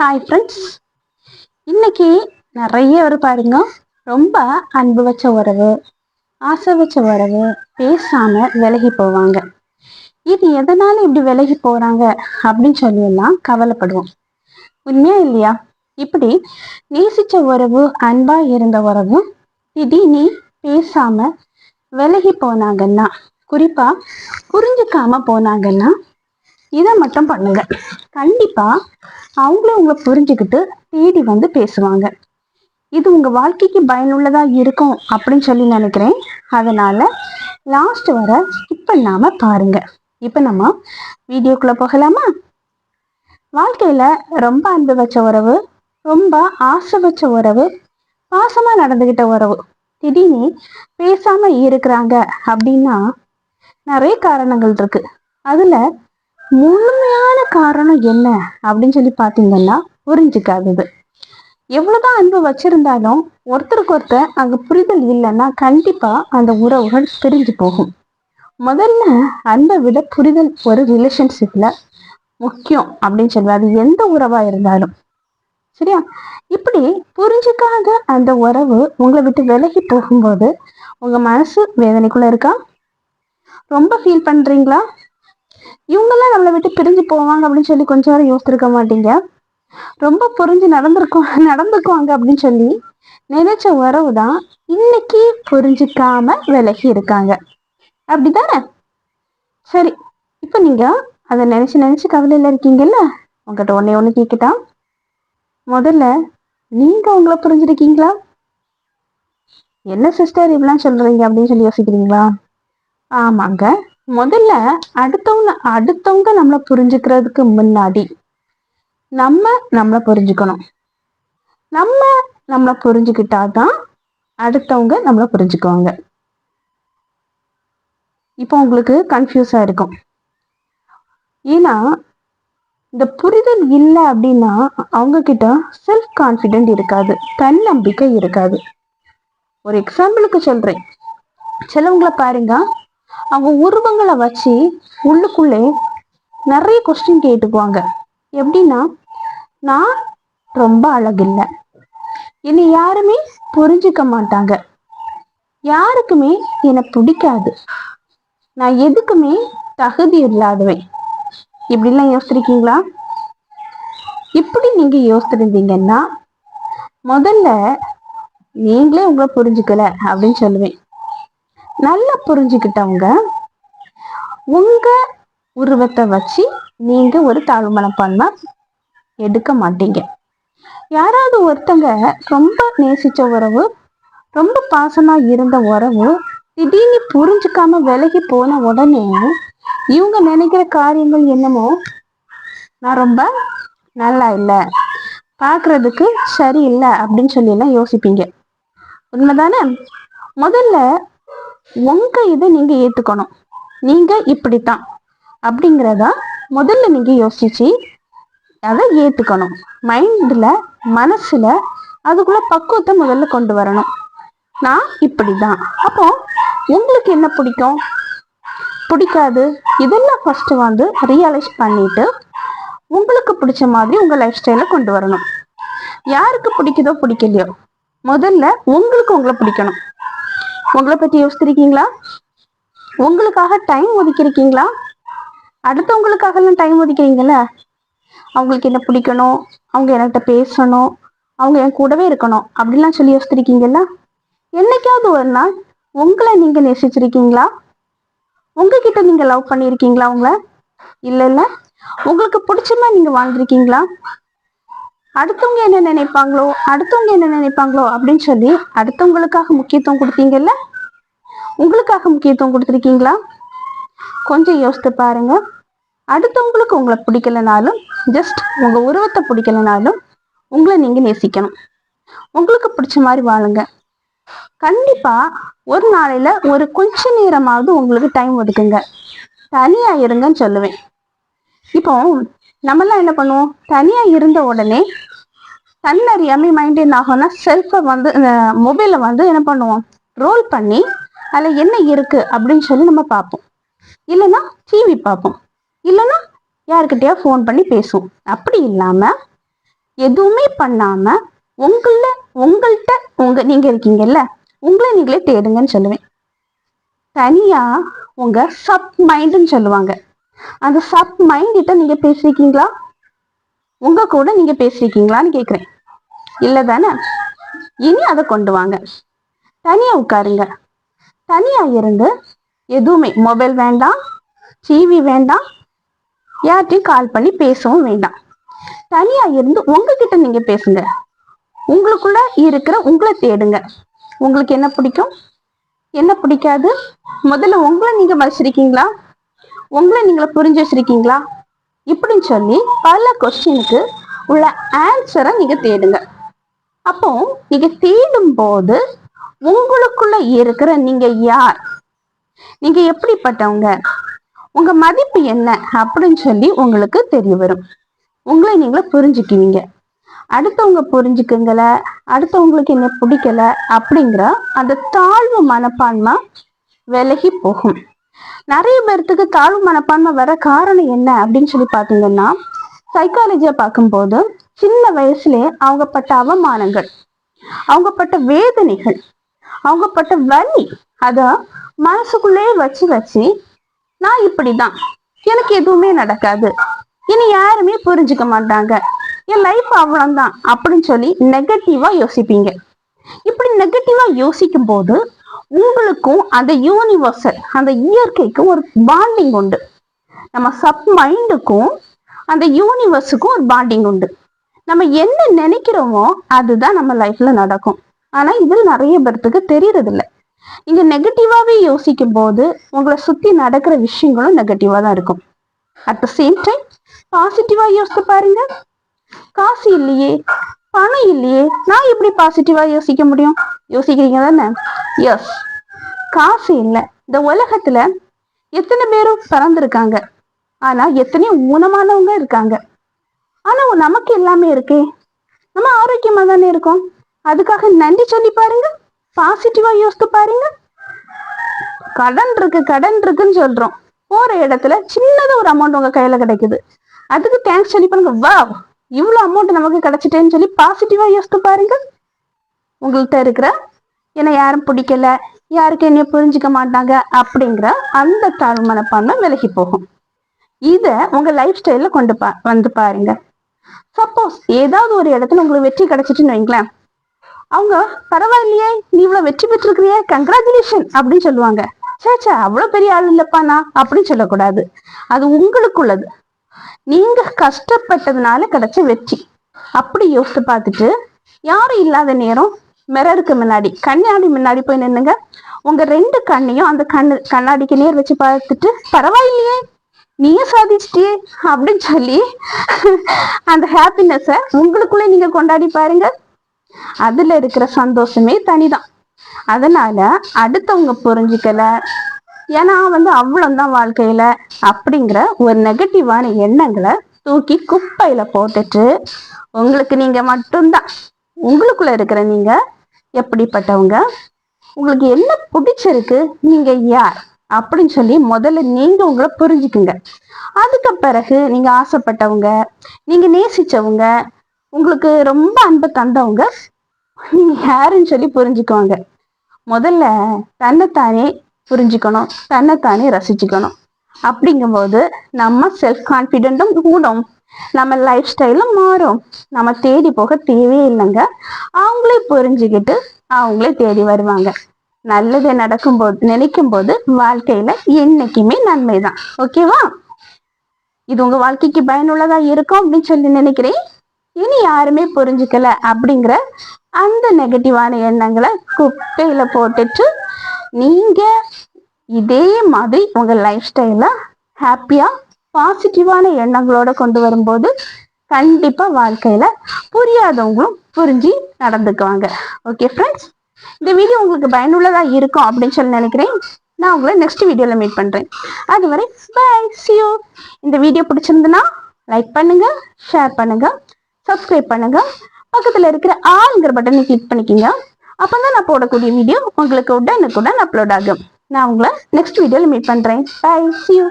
Hi friends இன்னைக்கு நிறைய ஒரு பாருங்க ரொம்ப அன்பு வச்ச உறவு ஆசை வச்ச உறவு பேசாம விலகி போவாங்க. இது எதனால இப்படி விலகி போறாங்க அப்படின்னு சொல்லி எல்லாம் கவலைப்படுவோம். உண்மையா இல்லையா? இப்படி நேசிச்ச உறவு அன்பா இருந்த உறவு திடீர்னு பேசாம விலகி போனாங்கன்னா குறிப்பா புரிஞ்சுக்காம போனாங்கன்னா இதை மட்டும் பண்ணுங்க. கண்டிப்பா அவங்களும் உங்களை புரிஞ்சுக்கிட்டு தேடி வந்து பேசுவாங்க. இது உங்க வாழ்க்கைக்கு பயனுள்ளதா இருக்கும் அப்படின்னு சொல்லி நினைக்கிறேன். அதனால லாஸ்ட் வர ஸ்கிப் பண்ணாம பாருங்க. இப்ப நம்ம வீடியோக்குள்ள போகலாமா? வாழ்க்கையில ரொம்ப அன்பு வச்ச உறவு ரொம்ப ஆசை வச்ச உறவு பாசமா நடந்துகிட்ட உறவு திடீர்னு பேசாம இருக்கிறாங்க அப்படின்னா நிறைய காரணங்கள் இருக்கு. அதுல முழுமையான காரணம் என்ன அப்படின்னு சொல்லி பார்த்தீங்கன்னா புரிஞ்சுக்காதது. எவ்வளவுதான் அன்பு வச்சிருந்தாலும் ஒருத்தருக்கு ஒருத்தர் அங்க புரிதல் இல்லைன்னா கண்டிப்பா அந்த உறவுகள் பிரிஞ்சு போகும். முதல்ல அன்பை விட புரிதல் ஒரு ரிலேஷன்ஷிப்ல முக்கியம் அப்படின்னு சொல்லுவேன். அது எந்த உறவா இருந்தாலும். சரியா? இப்படி புரிஞ்சுக்காத அந்த உறவு உங்களை விட்டு விலகி போகும்போது உங்க மனசு வேதனைக்குள்ள இருக்கா? ரொம்ப ஃபீல் பண்றீங்களா? இவங்கெல்லாம் நம்மளை விட்டு பிரிஞ்சு போவாங்க அப்படின்னு சொல்லி கொஞ்ச நேரம் யோசிச்சிருக்க மாட்டீங்க. ரொம்ப புரிஞ்சு நடந்திருக்கோம் நடந்துக்குவாங்க அப்படின்னு சொல்லி நினைச்ச உறவு தான் இன்னைக்கு புரிஞ்சுக்காம விலகி இருக்காங்க. அப்படிதானே சரி இப்போ நீங்க அதை நினைச்சு நினைச்சு கவலையில இருக்கீங்கல்ல? உங்ககிட்ட ஒன்னே ஒண்ணு கேட்கட்டா முதல்ல நீங்க உங்களை புரிஞ்சிருக்கீங்களா? என்ன சிஸ்டர் இப்படிலாம் சொல்றீங்க அப்படின்னு சொல்லி யோசிக்கிறீங்களா? ஆமாங்க. முதல்ல அடுத்தவங்க அடுத்தவங்க நம்மளை புரிஞ்சுக்கிறதுக்கு முன்னாடி நம்ம நம்மளை புரிஞ்சுக்கணும். நம்ம நம்மளை புரிஞ்சுக்கிட்டாதான் அடுத்தவங்க நம்மளை புரிஞ்சுக்குவாங்க. இப்போ உங்களுக்கு கன்ஃபியூஸாக இருக்கும். ஏன்னா இந்த புரிதல் இல்லை அப்படின்னா அவங்க கிட்ட செல்ஃப் கான்ஃபிடென்ட் இருக்காது தன்னம்பிக்கை இருக்காது. ஒரு எக்ஸாம்பிளுக்கு சொல்கிறேன் சிலவங்களை பாருங்க. அவங்க உருவங்களை வச்சு உள்ளுக்குள்ளே நிறைய கொஸ்டின் கேட்டுக்குவாங்க. எப்படின்னா நான் ரொம்ப அழகில்லை. என்னை யாருமே புரிஞ்சுக்க மாட்டாங்க. யாருக்குமே என்னை பிடிக்காது. நான் எதுக்குமே தகுதி இல்லாதவன். இப்படிலாம் யோசிச்சிருக்கீங்களா? இப்படி நீங்க யோசிச்சிருந்தீங்கன்னா முதல்ல நீங்களே உங்களை புரிஞ்சுக்கல அப்படின்னு சொல்லுவேன். நல்லா புரிஞ்சுக்கிட்டவங்க உங்க உருவத்தை வச்சு நீங்க ஒரு தாழ்வு மனப்பான்மை எடுக்க மாட்டீங்க. யாராவது ஒருத்தங்க ரொம்ப நேசிச்ச உறவு ரொம்ப பாசமா இருந்த உறவு திடீர்னு புரிஞ்சுக்காம விலகி போன உடனே இவங்க நினைக்கிற காரியங்கள் என்னமோ நான் ரொம்ப நல்லா இல்லை பார்க்கறதுக்கு சரியில்லை அப்படின்னு சொல்லி எல்லாம் யோசிப்பீங்க. உண்மைதானே? முதல்ல உங்க இதை நீங்க ஏத்துக்கணும்? நீங்க இப்படித்தான். அப்படிங்கிறத முதல்ல நீங்க யோசிச்சு அதை ஏத்துக்கணும். மைண்ட்ல மனசுல அதுக்குள்ள பக்குவத்தை முதல்ல கொண்டு வரணும். நான் இப்படிதான் அப்போ உங்களுக்கு என்ன பிடிக்கும்? பிடிக்காது. இதெல்லாம் ஃபர்ஸ்ட் வந்து ரியலைஸ் பண்ணிட்டு உங்களுக்கு பிடிச்ச மாதிரி உங்க லைஃப் ஸ்டைல கொண்டு வரணும். யாருக்கு பிடிக்குதோ பிடிக்கலையோ முதல்ல உங்களுக்கு உங்களை பிடிக்கணும். உங்களை பற்றி யோசிச்சிருக்கீங்களா? உங்களுக்காக டைம் ஒதுக்கியிருக்கீங்களா? அடுத்தவங்களுக்காகலாம் டைம் ஒதுக்கிறீங்கல்ல அவங்களுக்கு என்ன பிடிக்கணும்? அவங்க என்கிட்ட பேசணும். அவங்க என் கூடவே இருக்கணும். அப்படிலாம் சொல்லி யோசித்திருக்கீங்கல்ல என்னைக்காவது ஒரு நாள் உங்களை நீங்கள் நேசிச்சிருக்கீங்களா? உங்ககிட்ட நீங்கள் லவ் பண்ணியிருக்கீங்களா அவங்கள இல்லை இல்லை உங்களுக்கு பிடிச்சமா நீங்கள் நீங்க வாழ்ந்திருக்கீங்களா? அடுத்தவங்க என்ன நினைப்பாங்களோ அடுத்தவங்க என்ன நினைப்பாங்களோ அப்படின்னு சொல்லி அடுத்தவங்களுக்காக முக்கியத்துவம் கொடுத்தீங்கல்ல? உங்களுக்காக முக்கியத்துவம் கொடுத்துருக்கீங்களா? கொஞ்சம் யோசித்து பாருங்க. அடுத்தவங்களுக்கு உங்களை பிடிக்கலனாலும் ஜஸ்ட் உங்க உருவத்தை பிடிக்கலனாலும் உங்களை நீங்க நேசிக்கணும். உங்களுக்கு பிடிச்ச மாதிரி வாழுங்க. கண்டிப்பா ஒரு நாளையில ஒரு கொஞ்ச நேரமாவது உங்களுக்கு டைம் ஒதுக்குங்க. தனியா இருங்கன்னு சொல்லுவேன். இப்போ நம்மெல்லாம் என்ன பண்ணுவோம்? தனியா இருந்த உடனே தன்னறியாம மைண்ட் என்ன ஆகும்னா செல்ஃபை வந்து மொபைலை வந்து என்ன பண்ணுவோம்? ரோல் பண்ணி அதில் என்ன இருக்குது அப்படின்னு சொல்லி நம்ம பார்ப்போம். இல்லைன்னா டிவி பார்ப்போம். இல்லைன்னா யாருக்கிட்டயா ஃபோன் பண்ணி பேசுவோம். அப்படி இல்லாமல் எதுவுமே பண்ணாமல் உங்கள உங்கள்கிட்ட உங்கள் நீங்கள் இருக்கீங்கல்ல உங்களை நீங்களே தேடுங்கன்னு சொல்லுவேன். தனியாக உங்கள் சப் மைண்டுன்னு சொல்லுவாங்க. அந்த சப் மைண்ட் கிட்ட நீங்கள் பேசியிருக்கீங்களா உங்க கூட நீங்க பேசிருக்கீங்களான்னு கேக்குறேன். இல்ல தானே இனி அதை கொண்டு வாங்க. தனியா உட்காருங்க. தனியா இருந்து எதுவுமே மொபைல் வேண்டாம் டிவி வேண்டாம் யார்ட்டையும் கால் பண்ணி பேசவும் வேண்டாம். தனியா இருந்து உங்ககிட்ட நீங்க பேசுங்க. உங்களுக்குள்ள இருக்கிற உங்களை தேடுங்க. உங்களுக்கு என்ன பிடிக்கும்? என்ன பிடிக்காது? முதல்ல உங்களை நீங்க மதிச்சிருக்கீங்களா? உங்களை நீங்கள புரிஞ்சு வச்சிருக்கீங்களா? இப்படின்னு சொல்லி பல கொஸ்டினுக்கு உள்ள ஆன்சரை நீங்க தேடுங்க. அப்போ நீங்க தேடும் போது உங்களுக்குள்ள இருக்கிற நீங்க யார்? நீங்க எப்படிப்பட்டவங்க? உங்க மதிப்பு என்ன? அப்படின்னு சொல்லி உங்களுக்கு தெரிய வரும். உங்களை நீங்களே புரிஞ்சுக்குவீங்க. அடுத்தவங்க புரிஞ்சுக்குங்கள அடுத்தவங்களுக்கு என்ன பிடிக்கல அப்படிங்கிற அந்த தாழ்வு மனப்பான்மை விலகி போகும். நிறைய பேர்த்துக்கு தாழ்வு மனப்பான்மை வர காரணம் என்ன அப்படின்னு சொல்லி பார்த்தீங்கன்னா சைக்காலஜியா பார்க்கும்போது சின்ன வயசுலயே அவங்க பட்ட அவமானங்கள் அவங்க பட்ட வேதனைகள் அவங்க பட்ட வலி அத மனசுக்குள்ளே வச்சு வச்சு நான் இப்படிதான் எனக்கு எதுவுமே நடக்காது இனி யாருமே புரிஞ்சுக்க மாட்டாங்க என் லைஃப் அவ்வளவுதான் அப்படின்னு சொல்லி நெகட்டிவா யோசிப்பீங்க. இப்படி நெகட்டிவா யோசிக்கும் போது உங்களுக்கும் அந்த யூனிவர்சல் அந்த இயற்கைக்கும் ஒரு பாண்டிங் உண்டு. நம்ம சப் மைண்டுக்கும் அந்த யூனிவர்ஸுக்கும் ஒரு பாண்டிங் உண்டு. நம்ம என்ன நினைக்கிறோமோ அதுதான் நம்ம லைஃப்ல நடக்கும். ஆனா இது நிறைய பேர்த்துக்கு தெரியறது இல்ல நீங்க நெகட்டிவாவே யோசிக்கும் போது உங்களை சுத்தி நடக்கிற விஷயங்களும் நெகட்டிவா தான் இருக்கும். அட் த சேம் டைம் பாசிட்டிவா யோசித்து பாருங்க. காசு இல்லையே. பணம் இல்லையே நான் எப்படி பாசிட்டிவா யோசிக்க முடியும்? யோசிக்கிறீங்க தானே? எஸ் காசு இல்லை. இந்த உலகத்துல எத்தனை பேரும் பிறந்திருக்காங்க. ஆனா எத்தனையோ ஊனமானவங்க இருக்காங்க. ஆனா நமக்கு எல்லாமே இருக்கே. நம்ம ஆரோக்கியமா தானே இருக்கோம். அதுக்காக நன்றி சொல்லி பாருங்க. பாசிட்டிவா யோசித்து பாருங்க. கடன் இருக்கு கடன் இருக்குன்னு சொல்றோம். போற இடத்துல சின்னதா ஒரு அமௌண்ட் உங்க கையில கிடைக்குது. அதுக்கு தேங்க்ஸ் சொல்லி பாருங்க. வா இவ்வளோ அமௌண்ட் நமக்கு கிடைச்சிட்டேன்னு சொல்லி பாசிட்டிவாக யோசித்து பாருங்க உங்கள்கிட்ட இருக்கிற என்னை யாரும் பிடிக்கல யாருக்கு என்னைய புரிஞ்சுக்க மாட்டாங்க அப்படிங்கிற அந்த தாழ்வு மனப்பான்மை விலகி போகும். இதை உங்கள் லைஃப் ஸ்டைலில் கொண்டு பா வந்து பாருங்க. சப்போஸ் ஏதாவது ஒரு இடத்துல உங்களுக்கு வெற்றி கிடைச்சிட்டுன்னு வைங்களேன். அவங்க பரவாயில்லையே நீ இவ்வளோ வெற்றி பெற்றிருக்கிறியே கங்க்ராச்சுலேஷன் அப்படின்னு சொல்லுவாங்க. சேச்சா அவ்வளோ பெரிய ஆள் இல்லைப்பா நான் அப்படின்னு சொல்லக்கூடாது. அது உங்களுக்குள்ளது. நீங்க கஷ்டப்பட்டதுனால கிடைச்ச வெற்றி. அப்படி யோசித்து பார்த்துட்டு யாரும் இல்லாத நேரம் மிரருக்கு முன்னாடி கண்ணாடி முன்னாடி போய் நின்னுங்க உங்க ரெண்டு கண்ணையும் அந்த கண்ணு கண்ணாடிக்கு நேர் வச்சு பார்த்துட்டு பரவாயில்லையே நீயே சாதிச்சிட்டியே அப்படின்னு சொல்லி அந்த ஹாப்பினஸை உங்களுக்குள்ளே நீங்க கொண்டாடி பாருங்க. அதுல இருக்கிற சந்தோஷமே தனிதான். அதனால அடுத்தவங்க புரிஞ்சுக்கல ஏன்னா வந்து அவ்வளோந்தான் வாழ்க்கையில அப்படிங்கிற ஒரு நெகட்டிவான எண்ணங்களை தூக்கி குப்பையில போட்டுட்டு உங்களுக்கு நீங்க மட்டும்தான். உங்களுக்குள்ள இருக்கிற நீங்க எப்படிப்பட்டவங்க? உங்களுக்கு என்ன பிடிச்சிருக்கு? நீங்க யார்? அப்படின்னு சொல்லி முதல்ல நீங்க உங்களை புரிஞ்சுக்குங்க. அதுக்கு பிறகு நீங்க ஆசைப்பட்டவங்க நீங்க நேசிச்சவங்க உங்களுக்கு ரொம்ப அன்பு தந்தவங்க நீங்க யாருன்னு சொல்லி புரிஞ்சுக்குவாங்க. முதல்ல தன்னைத்தானே புரிஞ்சுக்கணும் தன்னைத்தானே ரசிச்சுக்கணும். அப்படிங்கும்போது நம்ம செல்ஃப் கான்ஃபிடென்ட்டும் கூடும். நம்ம லைஃப் ஸ்டைலும் மாறும். நம்ம தேடி போக தேவையே இல்லைங்க. அவங்களே புரிஞ்சுக்கிட்டு அவங்களே தேடி வருவாங்க. நல்லது நடக்கும்போது நினைக்கும் போது வாழ்க்கையில என்னைக்குமே நன்மை தான். ஓகேவா? இது உங்க வாழ்க்கைக்கு பயனுள்ளதா இருக்கும் அப்படின்னு சொல்லி நினைக்கிறேன். இனி யாருமே புரிஞ்சுக்கல அப்படிங்கிற அந்த நெகட்டிவான எண்ணங்களை குப்பையில போட்டுட்டு நீங்க இதே மாதிரி உங்க லைஃப் ஸ்டைல ஹாப்பியா பாசிட்டிவான எண்ணங்களோட கொண்டு வரும்போது கண்டிப்பா வாழ்க்கையில புரியாதவங்களும் புரிஞ்சு நடந்துக்குவாங்க. ஓகே ஃப்ரெண்ட்ஸ் இந்த வீடியோ உங்களுக்கு பயனுள்ளதா இருக்கும் அப்படின்னு சொல்லி நினைக்கிறேன். நான் உங்களை நெக்ஸ்ட் வீடியோல மீட் பண்றேன். அதுவரை பாய் சியூ இந்த வீடியோ பிடிச்சிருந்துன்னா லைக் பண்ணுங்க ஷேர் பண்ணுங்க சப்ஸ்கிரைப் பண்ணுங்க. பக்கத்துல இருக்கிற ஆளுங்கிற பட்டனை கிளிக் பண்ணிக்கிங்க. அப்பதான் நான் போடக்கூடிய வீடியோ உங்களுக்கு உடனுக்குடன் அப்லோட் ஆகும். நான் உங்களை நெக்ஸ்ட் வீடியோவில் மீட் பண்றேன். பாய் சியூ